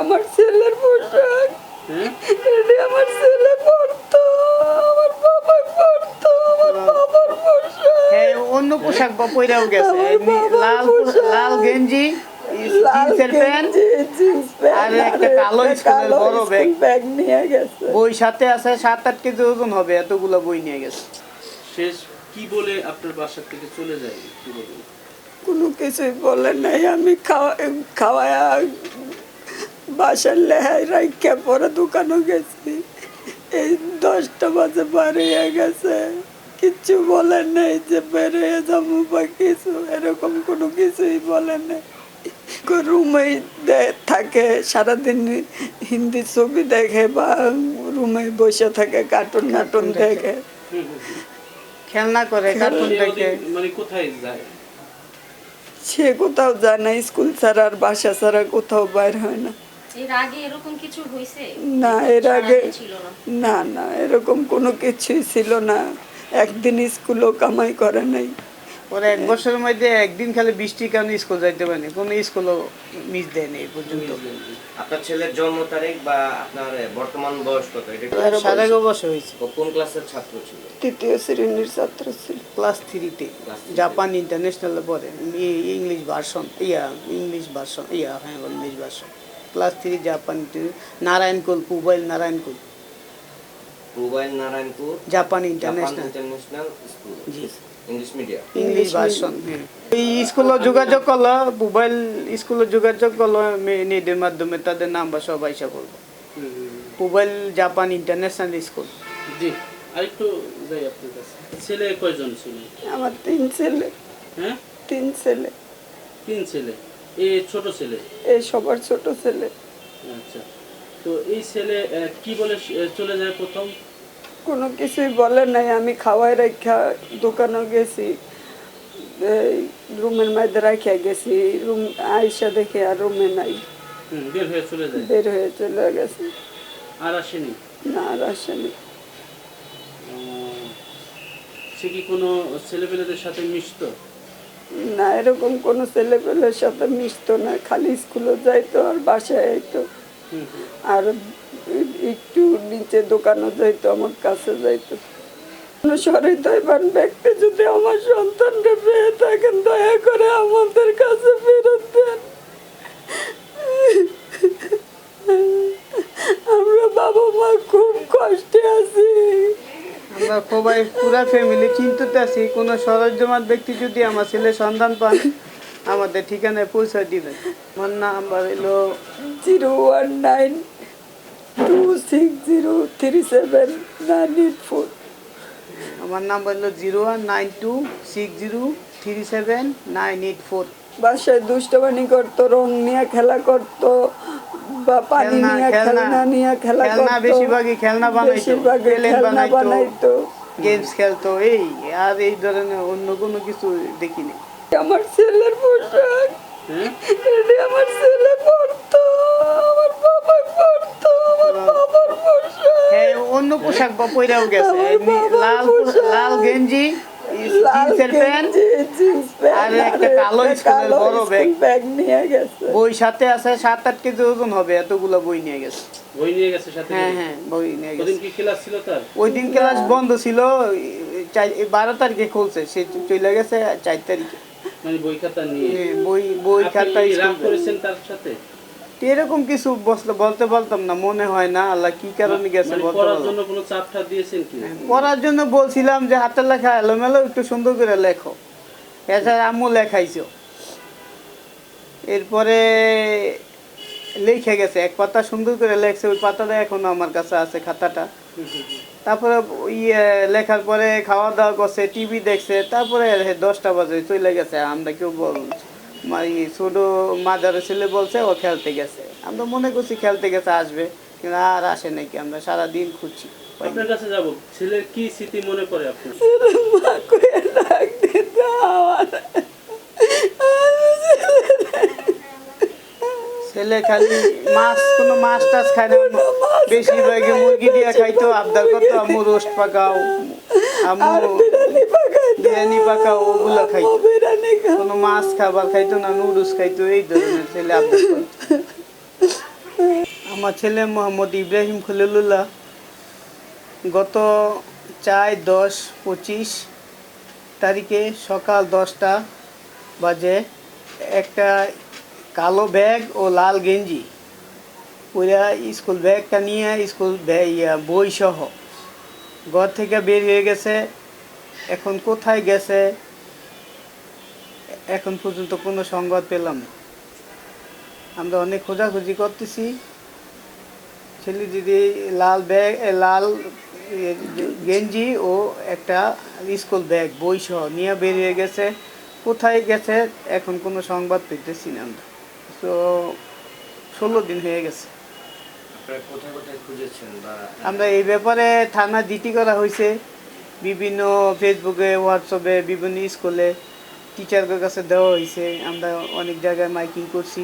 আমার ছেলের পোশাক এটি আমার ছেলে পরতো আমার বাবা পরতো আমার বাবার পোশাক হ্যাঁ অন্য পোশাক বা পইরাও গেছে। লাল লাল গেঞ্জি বই সাথে আছে সাত আট কেজি ওজন হবে এতগুলো বই নিয়ে গেছে। শেষ কি বলে আপনার বাসা থেকে চলে যায় কোনো কিছুই বলে নাই। আমি খাওয়া খাওয়ায়া বাসার লেহাই রাইখা পরে দোকানও গেছি। এই দশটা বাজে বাড়িয়ে গেছে। কিচ্ছু বলে নেই যে বেরিয়ে যাব বা কিছু এরকম কোনো কিছুই বলে নেই। রুমেই থাকে সারাদিন হিন্দি ছবি দেখে বা রুমে বসে থাকে কার্টুন নাটুন দেখে। খেলনা করে কার্টুন দেখে। মানে কোথায় যায়? সে কোথাও যায় না স্কুল ছাড়া আর বাসা ছাড়া কোথাও বাইর হয় না। এর আগে এরকম কিছু হয়েছে না এর আগে না? না না এরকম কোনো কিছুই ছিল না। একদিন স্কুলও কামাই করে নাই। ওরা এক বছরের মধ্যে একদিন খালি বৃষ্টির কারণে স্কুল যাইতে পারেনি। কোনো স্কুলও মিস দেয়নি এই পর্যন্ত। আপনার ছেলের জন্ম তারিখ বা আপনার বর্তমান বয়স কত? সাড়ে এগারো বছর হয়েছে। কোন ক্লাসের ছাত্র ছিল? তৃতীয় শ্রেণির ছাত্র ছিল। ক্লাস থ্রিতে। জাপান ইন্টারন্যাশনালে পড়ে। English version. Yeah English version. Yeah হ্যাঁ English version. Class three Japan inter- Narayankul Pubail Narayankul mobile Narayanpur Japan international international school জি ইংলিশ মিডিয়াম ইংলিশ ভার্সন এই স্কুলে যোগাযোগ করল মোবাইল স্কুলে যোগাযোগ করল নেটের মাধ্যমে তাদের নাম্বার সব আইসা হুম, মোবাইল জাপান ইন্টারন্যাশনাল স্কুল। জি আরেকটু যাই আপনার কাছে। ছেলে কয়জন ছিল? আমার তিন ছেলে। হ্যাঁ? তিন ছেলে। তিন ছেলে। এ ছোট ছেলে? এই সবার ছোট ছেলে। আচ্ছা। তো এই ছেলে কি বলে চলে যায় প্রথম? কোনো কিছুই বলে নাই। আমি খাওয়াই রাখা দোকানে গেছি এই রুমের মধ্যে রাখিয়া গেছি। রুম আইসা দেখে আর রুমে নাই। বের হয়ে চলে যায়? বের হয়ে চলে গেছে। আর আসেনি? না আর আসেনি। সে কি কোনো ছেলেপেলেদের সাথে মিশতো? না এরকম কোনো ছেলে পেলের সাথে মিশতো না খালি স্কুলে যাইতো আর বাসায় আইতো। আর একটু নিচে দোকানে যাইতো আমার কাছে যাইতো। সহৃদয়বান ব্যক্তি যদি আমার সন্তানকে পেয়ে থাকেন দয়া করে আমাদের কাছে ফেরত দেন। আমরা বাবা মা খুব কষ্টে আছি। আমরা সবাই পুরা ফ্যামিলি চিন্তিত আছি কোনো সরঞ্জমার ব্যক্তি যদি আমার ছেলে সন্ধান পান আমাদের ঠিকানায় পৌঁছে দিবেন। আমার নাম্বার এলো zero one nine two six zero three seven nine eight four. আমার নাম্বার হলো zero one nine two six zero three seven nine eight four. বাসায় দুষ্টবানি করতো রং নিয়ে খেলা করতো পানি নিয়ে খেলনা। খেলনা নিয়ে খেলা খেলনা বেশিরভাগই খেলনা বানাইতো, খেলনা বানাইতো। বানাইতো। গেমস খেলতো। এই আর এই ধরনের অন্য কোনো কিছু দেখিনি। আমার ছেলের পোশাক। আমার ছেলে পরতো আমার বাবা পরতো আমার বাবার পোশাক। হ্যাঁ অন্য পোশাক বা গেছে। আমার এমনি বাবার লাল লাল গেঞ্জি জিন্সের প্যান্ট গেঞ্জি, জিন্স প্যান্ট আর একটা কালো স্কুলের বড় ব্যাগ। ব্যাগ নিয়ে গেছে। বই সাথে আছে সাত আট কেজি ওজন হবে এতগুলো বই নিয়ে গেছে। বই নিয়ে গেছে সাথে হ্যাঁ হ্যাঁ বই নিয়ে ওদিন কি ক্লাস ছিল তার? ওই দিন ক্লাস বন্ধ ছিল বারো তারিখে খুলছে সে চলে গেছে চার তারিখে। মানে বই খাতা নিয়ে। বই বই খাতা করেছেন তার সাথে? এরকম কিছু বলতে পারতাম না মনে হয় না আল্লাহ কি কারণে গেছে মানে পড়ার জন্য কোনো চাপ দিয়েছেন কি? পড়ার জন্য বলছিলাম যে হাতের লেখা এলোমেলো একটু সুন্দর করে লেখো। এছাড়া আম্মু লেখাইছো। এরপরে লিখে গেছে এক পাতা সুন্দর করে লেখছে ওই পাতাটা এখনও আমার কাছে আছে খাতাটা। তারপরে ইয়ে লেখার পরে খাওয়া দাওয়া করছে টিভি দেখছে তারপরে দশটা বাজে চলে গেছে আমরা কেউ বল মানে ছোট মাজারের ছেলে বলছে ও খেলতে গেছে। আমরা মনে করছি খেলতে গেছে আসবে। কিন্তু আর আসে নাকি আমরা সারাদিন খুঁজছি। আপনার কাছে যাব। ছেলের কি স্মৃতি মনে পড়ে আপনার? ছেলে খালি মাছ কোনো মাছ টাছ খায় না। বেশিরভাগই মুরগি দিয়ে খাইতো আবদার করতো আম্মু রোস্ট পাকাও আম্মু আর বিরিয়ানি বিরিয়ানি ওগুলো খাইতো কোনো মাছ খাবার খাইতো না নুডলস খাইতো এই ধরনের ছেলে আমার ছেলে মোহাম্মদ ইব্রাহিম খলিলুল্লাহ গত চার দশ পঁচিশ তারিখে সকাল দশটা বাজে একটা কালো ব্যাগ ও লাল গেঞ্জি পুরা স্কুল ব্যাগটা নিয়ে স্কুল ইয়া বই সহ ঘর থেকে বের হয়ে গেছে। এখন কোথায় গেছে? এখন পর্যন্ত কোনো সংবাদ পেলাম না। আমরা অনেক খোঁজাখুঁজি করতেছি। ছেলে দিদি লাল ব্যাগ লাল গেঞ্জি ও একটা স্কুল ব্যাগ বই সহ নিয়ে বেরিয়ে গেছে। কোথায় গেছে? এখন কোনো সংবাদ পেতেছি না আমরা। তো ষোলো দিন হয়ে গেছে। আমরা এই ব্যাপারে থানা ডিটি করা হয়েছে। বিভিন্ন ফেসবুকে হোয়াটসঅ্যাপে বিভিন্ন স্কুলে টিচারদের কাছে দেওয়া হয়েছে। আমরা অনেক জায়গায় মাইকিং করছি।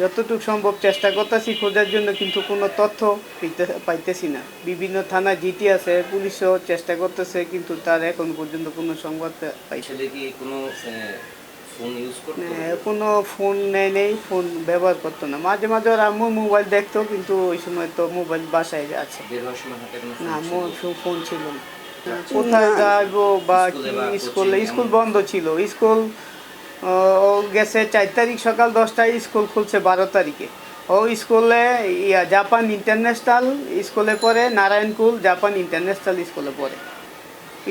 যতটুকু সম্ভব চেষ্টা করতেছি খোঁজার জন্য কিন্তু কোনো তথ্য পাইতেছি না। বিভিন্ন থানা জিটি আছে পুলিশও চেষ্টা করতেছে কিন্তু তার এখন পর্যন্ত কোনো সংবাদ পাইছে কোনো ফোন ইউজ করতো? না। কোনো ফোন নেই নেই ফোন ব্যবহার করতো না। মাঝে মাঝে ওর আম্মু মোবাইল দেখতো কিন্তু ওই সময় তো মোবাইল বাসায় আছে। না ফোন ছিল না। কোথায় যাব বা স্কুলে? কি স্কুলে স্কুল বন্ধ ছিল। স্কুল ও গেছে চার তারিখ সকাল দশটায় স্কুল খুলছে বারো তারিখে। ও স্কুলে ইয়া জাপান ইন্টারন্যাশনাল স্কুলে পড়ে নারায়ণকুল জাপান ইন্টারন্যাশনাল স্কুলে পড়ে।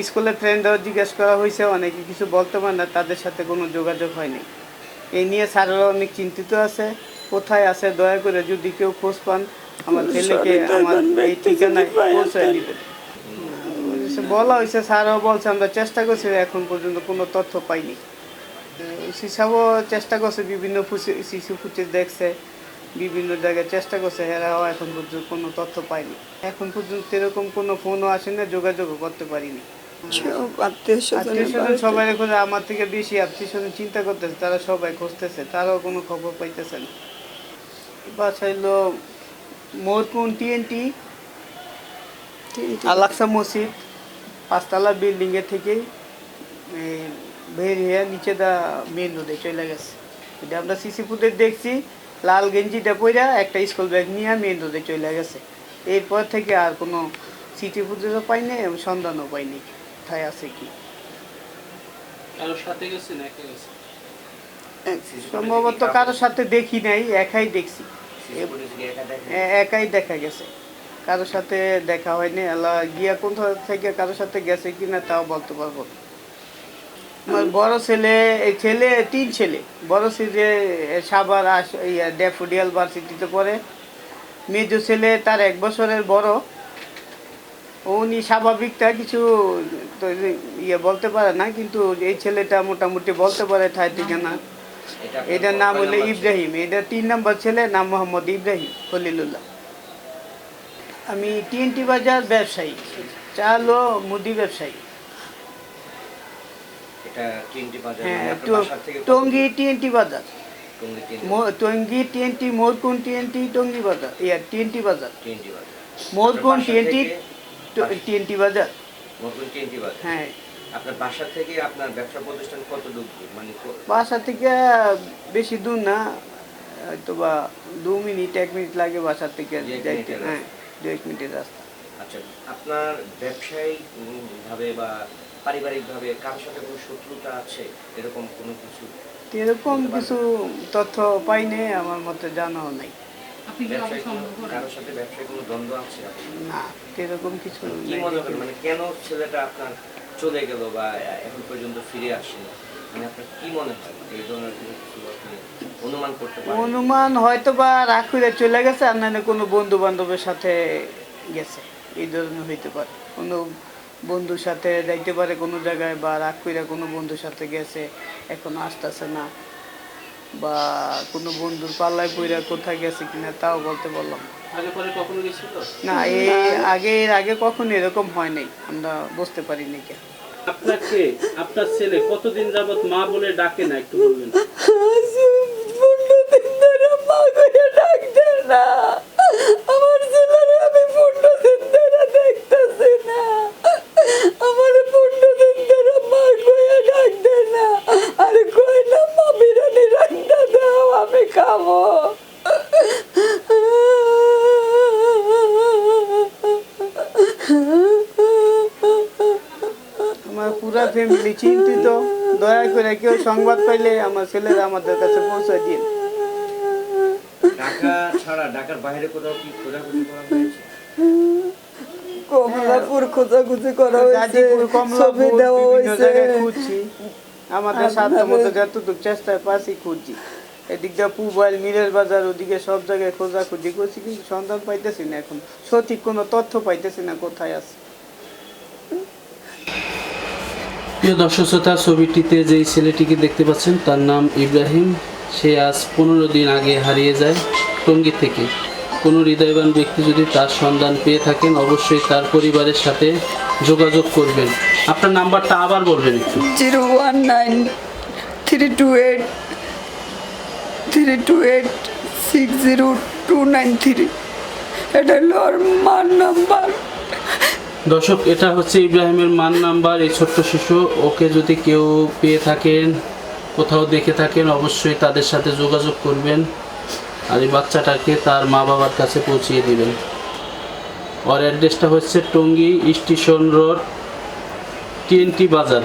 স্কুলে ফ্রেন্ডরাও জিজ্ঞেস করা হয়েছে অনেকে কিছু বলতে পারে না তাদের সাথে কোনো যোগাযোগ হয়নি। এই নিয়ে স্যারেরা অনেক চিন্তিত আছে। কোথায় আছে? দয়া করে যদি কেউ খোঁজ পান আমার ছেলেকে আমার এই ঠিকানায় পৌঁছায় দিবেন। বলা হয়েছে স্যারও বলছে আমরা চেষ্টা করছি এখন পর্যন্ত কোনো তথ্য পাইনি। শিশাবও চেষ্টা করছে বিভিন্ন শিশু ফুচি দেখছে বিভিন্ন জায়গায় চেষ্টা করছে এরাও এখন পর্যন্ত কোনো তথ্য পায়নি। এখন পর্যন্ত এরকম কোনো ফোনও আসে না যোগাযোগও করতে পারিনি। সবাই এখন আমার থেকে বেশি আত্মীয় স্বজন চিন্তা করতেছে তারা সবাই খুঁজতেছে তারাও কোনো খবর পাইতেছে না। বাসা হইল মোরকুন টিএনটি আলাক্সা মসজিদ। পাঁচতলা বিল্ডিং এর থেকে বের হয়ে নিচে দা মেন রোডে চলে গেছে। এটা আমরা সিসি ফুটেজ দেখছি লাল গেঞ্জিটা পইরা একটা স্কুল ব্যাগ নিয়ে মেন রোডে চলে গেছে। এরপর থেকে আর কোনো সিটি ফুটেজও পাইনি এবং সন্ধানও পাইনি কোথায় আছে কি? কারোর সাথে গেছে না সম্ভবত কারোর সাথে দেখি নাই একাই দেখছি। একাই দেখা গেছে। কারোর সাথে দেখা হয়নি। আল্লাহ গিয়া কোন থেকে কারোর সাথে গেছে কিনা তাও বলতে পারব। না। আমার বড় ছেলে এই ছেলে তিন ছেলে। বড় ছেলে সাবার আস ইয়া ড্যাফোডিয়াল ভার্সিটিতে পড়ে। মেজো ছেলে তার এক বছরের বড়। উনি স্বাভাবিকটা কিছু তো ইয়ে বলতে পারে না কিন্তু এই ছেলেটা মোটামুটি বলতে পারে ঠাই ঠিকানা আপনার এটার নাম হলো ইব্রাহিম। এটা তিন নম্বর ছেলে নাম মোহাম্মদ ইব্রাহিম খলিলুল্লাহ। আমি টিএনটি বাজার ব্যবসায়ী চাল ও মুদি ব্যবসায়ী। এটা টিএনটি বাজার হ্যাঁ মানে টঙ্গী টঙ্গী টিএনটি মোরকুন টিএনটি টঙ্গী বাজার। ইয়া টিএনটি বাজার। মোরকুন টিএনটি টিএনটি বাজার। মোরকুন টিএনটি বাজার। হ্যাঁ। আপনার বাসা থেকে আপনার ব্যবসা প্রতিষ্ঠান কত দূর মানে বাসা থেকে বেশি দূর না হয়তো বা দু মিনিট এক মিনিট লাগে বাসা থেকে যাইতে। হ্যাঁ। দু এক মিনিটের রাস্তা। আচ্ছা আপনার ব্যবসায়িক ভাবে বা পারিবারিক ভাবে কারোর সাথে কোনো শত্রুতা আছে? এরকম কোনো কিছু? এরকম কিছু তথ্য পাইনি আমার মতে জানাও নাই। ব্যবসায়িক কারোর সাথে ব্যবসায়িক কোনো দ্বন্দ্ব আছে না এরকম কিছু কি মনে করেন? মানে কেন ছেলেটা আপনার চলে গেল বা এখন পর্যন্ত ফিরে আসেনি? মানে আপনার কি মনে হয়? এই ধরনের কিছু অনুমান করতে পারেন। অনুমান হয়তো বা রাগ করে চলে গেছে আর নাহলে কোনো বন্ধু বান্ধবের সাথে গেছে। এই ধরনের হইতে পারে। কোনো বন্ধুর সাথে যাইতে পারে কোনো জায়গায় বা রাগ করে কোনো বন্ধুর সাথে গেছে এখনও আসতেছে না। বা কোনো বন্ধুর পাল্লায় পইরা কোথায় গেছে কিনা তাও বলতে পারলাম না। আগে পরে কখনো গেছিল? না এই আগে এর আগে কখনো এরকম হয় নাই। আমরা বুঝতে পারিনি কেন। আপনাকে আপনার ছেলে কতদিন যাবত মা বলে ডাকে না একটু বলবেন। না। আমার ছেলেরা আমি পূর্ণ দিন ধরে দেখতেছি না। আমার পূর্ণ দিন ধরে মা কইয়া ডাকদে না। আর কই না, মা বিরিয়ানি রাখতে দাও, আমি খাব। আমার পুরা ফ্যামিলি চিন্তিত। দয়া করে কেউ সংবাদ পাইলে আমার ছেলেরা আমাদের কাছে পৌঁছে দিন। ঢাকা ছাড়া ঢাকার বাইরে কোথাও কি খোঁজাখুঁজি করা হয়েছে? কমলাপুর খোঁজাখুঁজি করা হয়েছে। ছবি দেওয়া হয়েছে। আমাদের সাধ্য আপনাদের- মতো যতটুকু চেষ্টায় পাচ্ছি খুঁজছি। এদিক দিয়ে পুবাইল মিরের বাজার ওদিকে সব জায়গায় খোঁজাখুঁজি করছি কিন্তু সন্ধান পাইতেছি না এখন। সঠিক কোনো তথ্য পাইতেছি না কোথায় আছে? প্রিয় দর্শক শ্রোতা ছবিটিতে যেই ছেলেটিকে দেখতে পাচ্ছেন তার নাম ইব্রাহিম। সে আজ পনেরো দিন আগে হারিয়ে যায় টঙ্গী থেকে। কোনো হৃদয়বান ব্যক্তি যদি তার সন্ধান পেয়ে থাকেন অবশ্যই তার পরিবারের সাথে যোগাযোগ করবেন। আপনার নাম্বারটা আবার বলবেন একটু। Zero one nine three two eight three two eight six zero two nine three. এটা হলো ওর মার নাম্বার। দর্শক এটা হচ্ছে ইব্রাহিমের মান নাম্বার। এই ছোট্ট শিশু ওকে যদি কেউ পেয়ে থাকেন কোথাও দেখে থাকেন, অবশ্যই তাদের সাথে যোগাযোগ করবেন। আর এই বাচ্চাটাকে তার মা বাবার কাছে পৌঁছিয়ে দিবেন। ওর অ্যাড্রেসটা হচ্ছে টঙ্গী স্টেশন রোড, টিএনটি বাজার।